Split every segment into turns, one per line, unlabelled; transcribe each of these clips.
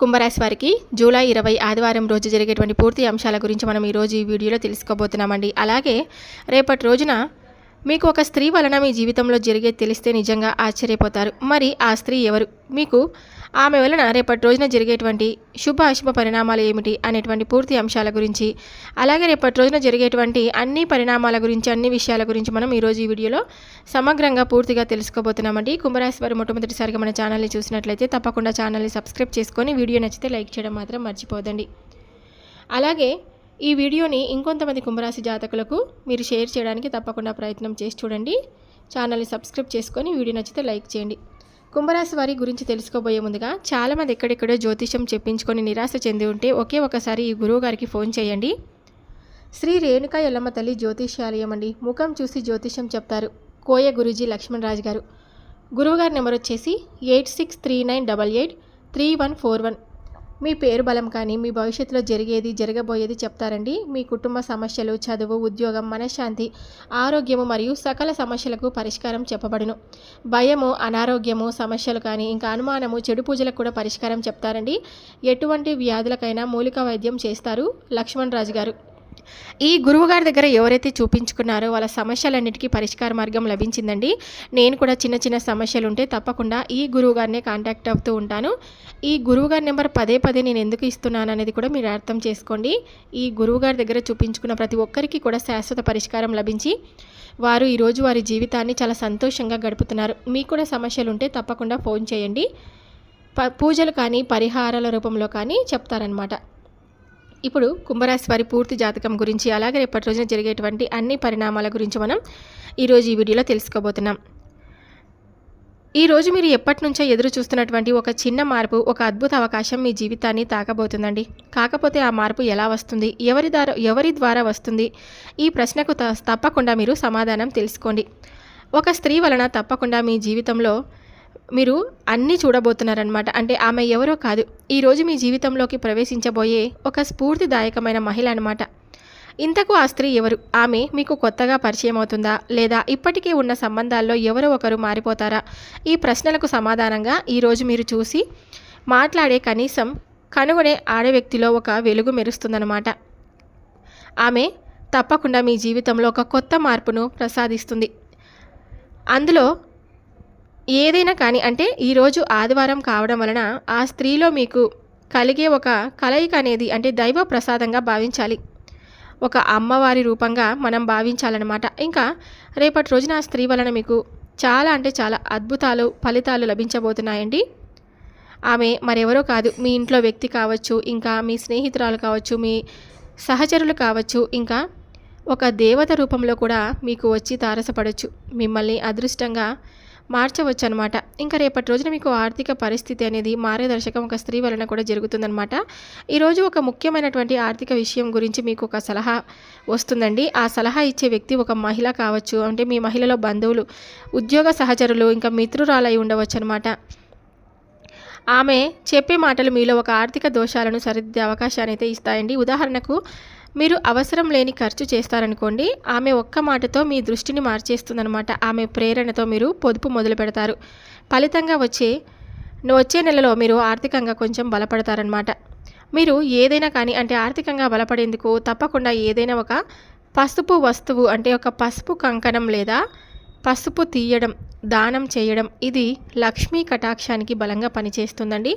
కుంభరాశి వారికి జూలై ఇరవై ఆదివారం రోజు జరిగేటువంటి పూర్తి అంశాల గురించి మనం ఈరోజు ఈ వీడియోలో తెలుసుకోబోతున్నామండి. అలాగే రేపటి రోజున మీకు ఒక స్త్రీ వలన మీ జీవితంలో జరిగే తెలిస్తే నిజంగా ఆశ్చర్యపోతారు. మరి ఆ స్త్రీ ఎవరు? మీకు ఆమె వలన రేపటి రోజున జరిగేటువంటి శుభ అశుభ పరిణామాలు ఏమిటి అనేటువంటి పూర్తి అంశాల గురించి అలాగే రేపటి రోజున జరిగేటువంటి అన్ని పరిణామాల గురించి అన్ని విషయాల గురించి మనం ఈరోజు ఈ వీడియోలో సమగ్రంగా పూర్తిగా తెలుసుకోబోతున్నామండి. కుంభరాశి వారు మొట్టమొదటిసారిగా మన ఛానల్ని చూసినట్లయితే తప్పకుండా ఛానల్ని సబ్స్క్రైబ్ చేసుకొని వీడియో నచ్చితే లైక్ చేయడం మాత్రం మర్చిపోదండి. అలాగే ఈ వీడియోని ఇంకొంతమంది కుంభరాశి జాతకులకు మీరు షేర్ చేయడానికి తప్పకుండా ప్రయత్నం చేసి చూడండి. ఛానల్ని సబ్స్క్రైబ్ చేసుకొని వీడియో నచ్చితే లైక్ చేయండి. కుంభరాశి వారి గురించి తెలుసుకోబోయే ముందుగా చాలామంది ఎక్కడెక్కడో జ్యోతిషం చెప్పించుకొని నిరాశ చెంది ఉంటే ఒకే ఒకసారి ఈ గురువు గారికి ఫోన్ చేయండి. శ్రీ రేణుకా ఎల్లమ్మ తల్లి జ్యోతిష్యాలయం అండి. ముఖం చూసి జ్యోతిషం చెప్తారు. కోయ గురూజీ లక్ష్మణ్ రాజు గారు. గురువుగారి నెంబర్ వచ్చేసి eight six three nine double eight three one four one. మీ పేరు బలం కానీ మీ భవిష్యత్తులో జరిగేది జరగబోయేది చెప్తారండి. మీ కుటుంబ సమస్యలు చదువు ఉద్యోగం మనశ్శాంతి ఆరోగ్యము మరియు సకల సమస్యలకు పరిష్కారం చెప్పబడును. భయము అనారోగ్యము సమస్యలు కానీ ఇంకా అనుమానము చెడు పూజలకు కూడా పరిష్కారం చెప్తారండి. ఎటువంటి వ్యాధులకైనా మూలిక వైద్యం చేస్తారు. లక్ష్మణ్ రాజు గారు. ఈ గురువుగారి దగ్గర ఎవరైతే చూపించుకున్నారో వాళ్ళ సమస్యలన్నిటికీ పరిష్కార మార్గం లభించిందండి. నేను కూడా చిన్న చిన్న సమస్యలు ఉంటే తప్పకుండా ఈ గురువుగారినే కాంటాక్ట్ అవుతూ ఉంటాను. ఈ గురువుగారి నెంబర్ పదే పదే నేను ఎందుకు ఇస్తున్నాను అనేది కూడా మీరు అర్థం చేసుకోండి. ఈ గురువుగారి దగ్గర చూపించుకున్న ప్రతి ఒక్కరికి కూడా శాశ్వత పరిష్కారం లభించి వారు ఈరోజు వారి జీవితాన్ని చాలా సంతోషంగా గడుపుతున్నారు. మీకు కూడా సమస్యలు ఉంటే తప్పకుండా ఫోన్ చేయండి. ప పూజలు కానీ పరిహారాల రూపంలో కానీ చెప్తారనమాట ఇప్పుడు కుంభరాశి వారి పూర్తి జాతకం గురించి అలాగే రేపటి రోజున జరిగేటువంటి అన్ని పరిణామాల గురించి మనం ఈరోజు ఈ వీడియోలో తెలుసుకోబోతున్నాం. ఈరోజు మీరు ఎప్పటి నుంచో ఎదురు చూస్తున్నటువంటి ఒక చిన్న మార్పు ఒక అద్భుత అవకాశం మీ జీవితాన్ని తాకబోతుందండి. కాకపోతే ఆ మార్పు ఎలా వస్తుంది? ఎవరి ద్వారా ఎవరి ద్వారా వస్తుంది? ఈ ప్రశ్నకు త- తప్పకుండా మీరు సమాధానం తెలుసుకోండి. ఒక స్త్రీ వలన తప్పకుండా మీ జీవితంలో మీరు అన్నీ చూడబోతున్నారనమాట అంటే ఆమె ఎవరో కాదు ఈరోజు మీ జీవితంలోకి ప్రవేశించబోయే ఒక స్ఫూర్తిదాయకమైన మహిళ అనమాట ఇంతకు ఆ స్త్రీ ఎవరు? ఆమె మీకు కొత్తగా పరిచయం అవుతుందా? లేదా ఇప్పటికే ఉన్న సంబంధాల్లో ఎవరో ఒకరు మారిపోతారా? ఈ ప్రశ్నలకు సమాధానంగా ఈరోజు మీరు చూసి మాట్లాడే కనీసం కనుగొనే ఆడే వ్యక్తిలో ఒక వెలుగు మెరుస్తుందన్నమాట. ఆమె తప్పకుండా మీ జీవితంలో ఒక కొత్త మార్పును ప్రసాదిస్తుంది. అందులో ఏదైనా కానీ అంటే ఈరోజు ఆదివారం కావడం వలన ఆ స్త్రీలో మీకు కలిగే ఒక కలయిక అనేది అంటే దైవ ప్రసాదంగా భావించాలి. ఒక అమ్మవారి రూపంగా మనం భావించాలన్నమాట. ఇంకా రేపటి రోజున ఆ స్త్రీ వలన మీకు చాలా అంటే చాలా అద్భుతాలు ఫలితాలు లభించబోతున్నాయండి. ఆమె మరెవరో కాదు. మీ ఇంట్లో వ్యక్తి కావచ్చు ఇంకా మీ స్నేహితురాలు కావచ్చు మీ సహచరులు కావచ్చు ఇంకా ఒక దేవత రూపంలో కూడా మీకు వచ్చి తారసపడవచ్చు మిమ్మల్ని అదృష్టంగా మార్చవచ్చు అనమాట ఇంకా రేపటి రోజున మీకు ఆర్థిక పరిస్థితి అనేది మార్గదర్శకం ఒక స్త్రీ వలన కూడా జరుగుతుందన్నమాట ఈరోజు ఒక ముఖ్యమైనటువంటి ఆర్థిక విషయం గురించి మీకు ఒక సలహా వస్తుందండి. ఆ సలహా ఇచ్చే వ్యక్తి ఒక మహిళ కావచ్చు అంటే మీ మహిళలో బంధువులు ఉద్యోగ సహచరులు ఇంకా మిత్రురాలై ఉండవచ్చు అనమాట ఆమె చెప్పే మాటలు మీలో ఒక ఆర్థిక దోషాలను సరిదిద్దే అవకాశాన్ని అయితే ఇస్తాయండి. ఉదాహరణకు మీరు అవసరం లేని ఖర్చు చేస్తారనుకోండి ఆమె ఒక్క మాటతో మీ దృష్టిని మార్చేస్తుందనమాట ఆమె ప్రేరణతో మీరు పొదుపు మొదలు పెడతారు. ఫలితంగా వచ్చే వచ్చే నెలలో మీరు ఆర్థికంగా కొంచెం బలపడతారనమాట మీరు ఏదైనా కానీ అంటే ఆర్థికంగా బలపడేందుకు తప్పకుండా ఏదైనా ఒక పసుపు వస్తువు అంటే ఒక పసుపు కంకణం లేదా పసుపు తీయడం దానం చేయడం ఇది లక్ష్మీ కటాక్షానికి బలంగా పనిచేస్తుందండి.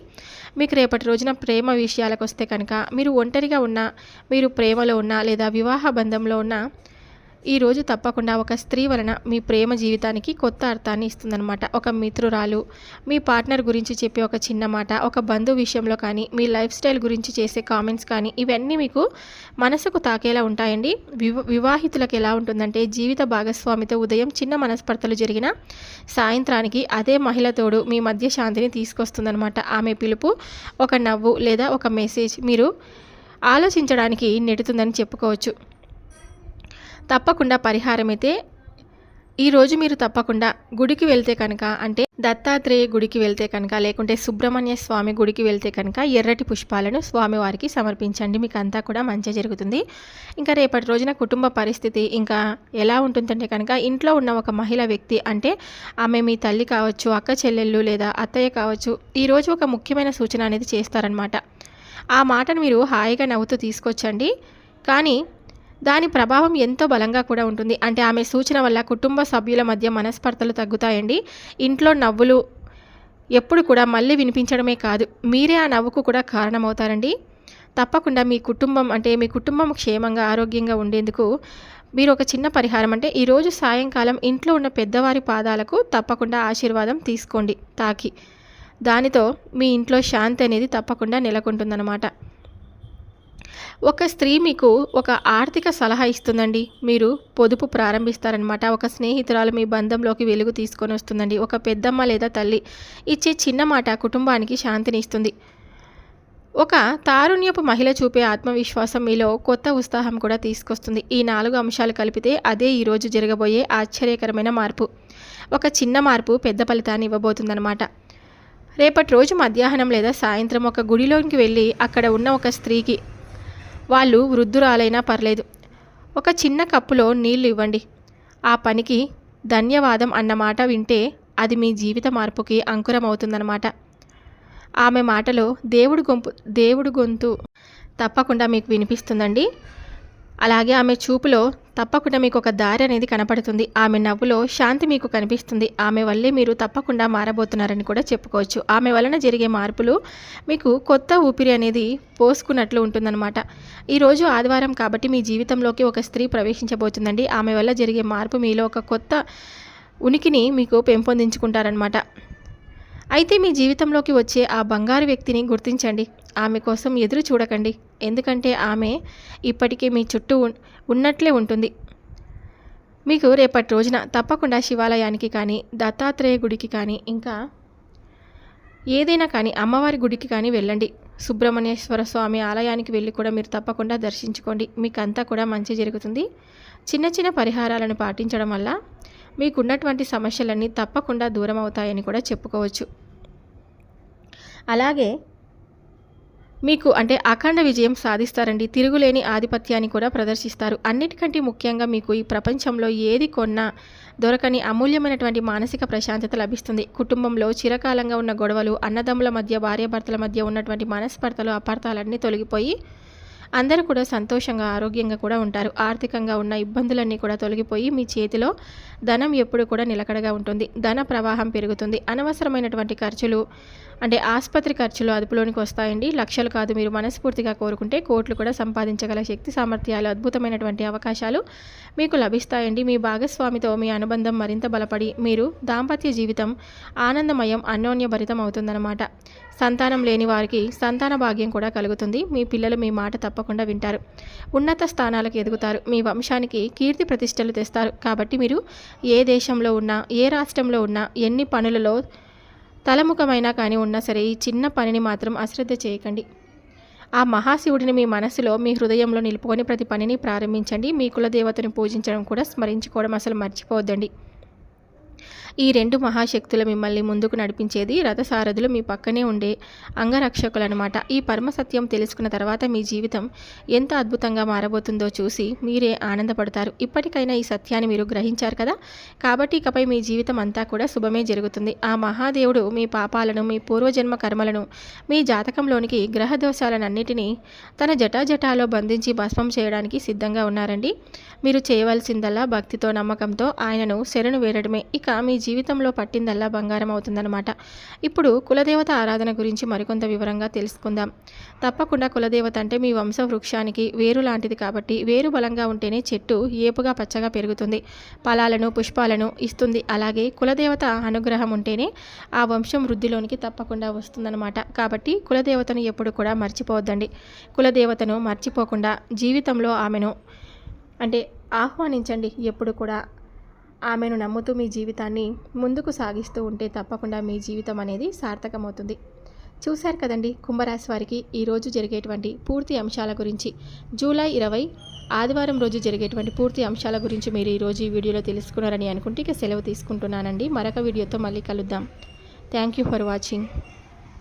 మీకు రేపటి రోజున ప్రేమ విషయాలకు వస్తే కనుక మీరు ఒంటరిగా ఉన్నా మీరు ప్రేమలో ఉన్నా లేదా వివాహ బంధంలో ఉన్నా ఈరోజు తప్పకుండా ఒక స్త్రీ వలన మీ ప్రేమ జీవితానికి కొత్త అర్థాన్ని ఇస్తుందన్నమాట. ఒక మిత్రురాలు మీ పార్ట్నర్ గురించి చెప్పే ఒక చిన్న మాట ఒక బంధు విషయంలో కానీ మీ లైఫ్ స్టైల్ గురించి చేసే కామెంట్స్ కానీ ఇవన్నీ మీకు మనసుకు తాకేలా ఉంటాయండి. వివ వివాహితులకు ఎలా ఉంటుందంటే జీవిత భాగస్వామితో ఉదయం చిన్న మనస్పర్ధలు జరిగిన సాయంత్రానికి అదే మహిళతోడు మీ మధ్య శాంతిని తీసుకొస్తుందన్నమాట. ఆమె పిలుపు ఒక నవ్వు లేదా ఒక మెసేజ్ మీరు ఆలోచించడానికి నెడుతుందని చెప్పుకోవచ్చు. తప్పకుండా పరిహారమైతే ఈరోజు మీరు తప్పకుండా గుడికి వెళ్తే కనుక అంటే దత్తాత్రేయ గుడికి వెళ్తే కనుక లేకుంటే సుబ్రహ్మణ్య స్వామి గుడికి వెళ్తే కనుక ఎర్రటి పుష్పాలను స్వామివారికి సమర్పించండి. మీకు అంతా కూడా మంచి జరుగుతుంది. ఇంకా రేపటి రోజున కుటుంబ పరిస్థితి ఇంకా ఎలా ఉంటుందంటే కనుక ఇంట్లో ఉన్న ఒక మహిళ వ్యక్తి అంటే ఆమె మీ తల్లి కావచ్చు అక్క చెల్లెళ్ళు లేదా అత్తయ్య కావచ్చు ఈరోజు ఒక ముఖ్యమైన సూచన అనేది చేస్తారనమాట ఆ మాటను మీరు హాయిగా నవ్వుతూ తీసుకొచ్చండి. కానీ దాని ప్రభావం ఎంతో బలంగా కూడా ఉంటుంది. అంటే ఆమె సూచన వల్ల కుటుంబ సభ్యుల మధ్య మనస్పర్ధలు తగ్గుతాయండి. ఇంట్లో నవ్వులు ఎప్పుడు కూడా మళ్ళీ వినిపించడమే కాదు మీరే ఆ నవ్వుకు కూడా కారణమవుతారండి. తప్పకుండా మీ కుటుంబం అంటే మీ కుటుంబం క్షేమంగా ఆరోగ్యంగా ఉండేందుకు మీరు ఒక చిన్న పరిహారం. అంటే ఈరోజు సాయంకాలం ఇంట్లో ఉన్న పెద్దవారి పాదాలకు తప్పకుండా ఆశీర్వాదం తీసుకోండి. తాకి. దానితో మీ ఇంట్లో శాంతి అనేది తప్పకుండా నెలకొంటుందన్నమాట. ఒక స్త్రీ మీకు ఒక ఆర్థిక సలహా ఇస్తుందండి. మీరు పొదుపు ప్రారంభిస్తారనమాట ఒక స్నేహితురాలు మీ బంధంలోకి వెలుగు తీసుకొని వస్తుందండి. ఒక పెద్దమ్మ లేదా తల్లి ఇచ్చే చిన్న మాట కుటుంబానికి శాంతిని ఇస్తుంది. ఒక తారుణ్యపు మహిళ చూపే ఆత్మవిశ్వాసం మీలో కొత్త ఉత్సాహం కూడా తీసుకొస్తుంది. ఈ నాలుగు అంశాలు కలిపితే అదే ఈరోజు జరగబోయే ఆశ్చర్యకరమైన మార్పు. ఒక చిన్న మార్పు పెద్ద ఫలితాన్ని ఇవ్వబోతుందన్నమాట. రేపటి రోజు మధ్యాహ్నం లేదా సాయంత్రం ఒక గుడిలోకి వెళ్ళి అక్కడ ఉన్న ఒక స్త్రీకి వాళ్ళు వృద్ధురాలైనా పర్లేదు. ఒక చిన్న కప్పులో నీళ్ళు ఇవ్వండి. ఆ పనికి ధన్యవాదం అన్నమాట వింటే అది మీ జీవిత మార్పుకి అంకురం అవుతుందన్నమాట ఆమె మాటలో దేవుడు గొంపు దేవుడు గొంతు తప్పకుండా మీకు వినిపిస్తుందండి. అలాగే ఆమె చూపులో తప్పకుండా మీకు ఒక దారి అనేది కనపడుతుంది. ఆమె నవ్వులో శాంతి మీకు కనిపిస్తుంది. ఆమె వల్లే మీరు తప్పకుండా మారబోతున్నారని కూడా చెప్పుకోవచ్చు. ఆమె వలన జరిగే మార్పులు మీకు కొత్త ఊపిరి అనేది పోసుకున్నట్లు ఉంటుందన్నమాట. ఈరోజు ఆదివారం కాబట్టి మీ జీవితంలోకి ఒక స్త్రీ ప్రవేశించబోతుందండి. ఆమె వల్ల జరిగే మార్పు మీలో ఒక కొత్త ఉనికిని మీకు పెంపొందించుకుంటారనమాట అయితే మీ జీవితంలోకి వచ్చే ఆ బంగారు వ్యక్తిని గుర్తించండి. ఆమె కోసం ఎదురు చూడకండి. ఎందుకంటే ఆమె ఇప్పటికే మీ చుట్టూ ఉన్నట్లే ఉంటుంది. మీకు రేపటి రోజున తప్పకుండా శివాలయానికి కానీ దత్తాత్రేయ గుడికి కానీ ఇంకా ఏదైనా కానీ అమ్మవారి గుడికి కానీ వెళ్ళండి. సుబ్రహ్మణ్యేశ్వర స్వామి ఆలయానికి వెళ్ళి కూడా మీరు తప్పకుండా దర్శించుకోండి. మీకంతా కూడా మంచి జరుగుతుంది. చిన్న చిన్న పరిహారాలను పాటించడం వల్ల మీకున్నటువంటి సమస్యలన్నీ తప్పకుండా దూరం అవుతాయని కూడా చెప్పుకోవచ్చు. అలాగే మీకు అంటే అఖండ విజయం సాధిస్తారండి. తిరుగులేని ఆధిపత్యాన్ని కూడా ప్రదర్శిస్తారు. అన్నిటికంటే ముఖ్యంగా మీకు ఈ ప్రపంచంలో ఏది కొన్నా దొరకని అమూల్యమైనటువంటి మానసిక ప్రశాంతత లభిస్తుంది. కుటుంబంలో చిరకాలంగా ఉన్న గొడవలు అన్నదమ్ముల మధ్య భార్యాభర్తల మధ్య ఉన్నటువంటి మనస్పర్ధలు అపార్థాలన్నీ తొలగిపోయి అందరూ కూడా సంతోషంగా ఆరోగ్యంగా కూడా ఉంటారు. ఆర్థికంగా ఉన్న ఇబ్బందులన్నీ కూడా తొలగిపోయి మీ చేతిలో ధనం ఎప్పుడు కూడా నిలకడగా ఉంటుంది. ధన ప్రవాహం పెరుగుతుంది. అనవసరమైనటువంటి ఖర్చులు అంటే ఆసుపత్రి ఖర్చులు అదుపులోనికి వస్తాయండి. లక్షలు కాదు మీరు మనస్ఫూర్తిగా కోరుకుంటే కోట్లు కూడా సంపాదించగల శక్తి సామర్థ్యాలు అద్భుతమైనటువంటి అవకాశాలు మీకు లభిస్తాయండి. మీ భాగస్వామితో మీ అనుబంధం మరింత బలపడి మీరు దాంపత్య జీవితం ఆనందమయం అన్యోన్యభరితం అవుతుందన్నమాట. సంతానం లేని వారికి సంతాన భాగ్యం కూడా కలుగుతుంది. మీ పిల్లలు మీ మాట తప్పకుండా వింటారు. ఉన్నత స్థానాలకు ఎదుగుతారు. మీ వంశానికి కీర్తి ప్రతిష్టలు తెస్తారు. కాబట్టి మీరు ఏ దేశంలో ఉన్నా ఏ రాష్ట్రంలో ఉన్నా ఎన్ని పనులలో తలముఖమైనా కానీ ఉన్నా సరే ఈ చిన్న పనిని మాత్రం అశ్రద్ధ చేయకండి. ఆ మహాశివుడిని మీ మనసులో మీ హృదయంలో నిలుపుకొని ప్రతి పనిని ప్రారంభించండి. మీ కులదేవతను పూజించడం కూడా స్మరించుకోవడం అసలు మర్చిపోవద్దండి. ఈ రెండు మహాశక్తులు మిమ్మల్ని ముందుకు నడిపించేది రథసారథులు మీ పక్కనే ఉండే అంగరక్షకులు అనమాట ఈ పరమసత్యం తెలుసుకున్న తర్వాత మీ జీవితం ఎంత అద్భుతంగా మారబోతుందో చూసి మీరే ఆనందపడతారు. ఇప్పటికైనా ఈ సత్యాన్ని మీరు గ్రహించారు కదా? కాబట్టి ఇకపై మీ జీవితం అంతా కూడా శుభమే జరుగుతుంది. ఆ మహాదేవుడు మీ పాపాలను మీ పూర్వజన్మ కర్మలను మీ జాతకంలోనికి గ్రహ దోషాలన్నిటినీ తన జటాజటాలో బంధించి భస్మం చేయడానికి సిద్ధంగా ఉన్నారండి. మీరు చేయవలసిందల్లా భక్తితో నమ్మకంతో ఆయనను శరణు వేరడమే. ఇక మీ జీవితంలో పట్టిందల్లా బంగారం అవుతుందన్నమాట. ఇప్పుడు కులదేవత ఆరాధన గురించి మరికొంత వివరంగా తెలుసుకుందాం. తప్పకుండా కులదేవత అంటే మీ వంశ వృక్షానికి వేరు లాంటిది కాబట్టి వేరు బలంగా ఉంటేనే చెట్టు ఏపుగా పచ్చగా పెరుగుతుంది. ఫలాలను పుష్పాలను ఇస్తుంది. అలాగే కులదేవత అనుగ్రహం ఉంటేనే ఆ వంశం వృద్ధిలోనికి తప్పకుండా వస్తుందన్నమాట. కాబట్టి కులదేవతను ఎప్పుడు కూడా మర్చిపోవద్దండి. కులదేవతను మర్చిపోకుండా జీవితంలో ఆమెను అంటే ఆహ్వానించండి. ఎప్పుడు కూడా ఆమెను నమ్ముతూ మీ జీవితాన్ని ముందుకు సాగిస్తూ ఉంటే తప్పకుండా మీ జీవితం అనేది సార్థకమవుతుంది. చూశారు కదండి కుంభరాశి వారికి ఈరోజు జరిగేటువంటి పూర్తి అంశాల గురించి. జూలై ఇరవై ఆదివారం రోజు జరిగేటువంటి పూర్తి అంశాల గురించి మీరు ఈరోజు ఈ వీడియోలో తెలుసుకున్నారని అనుకుంటే ఇక సెలవు తీసుకుంటున్నానండి. మరొక వీడియోతో మళ్ళీ కలుద్దాం. Thank you for watching.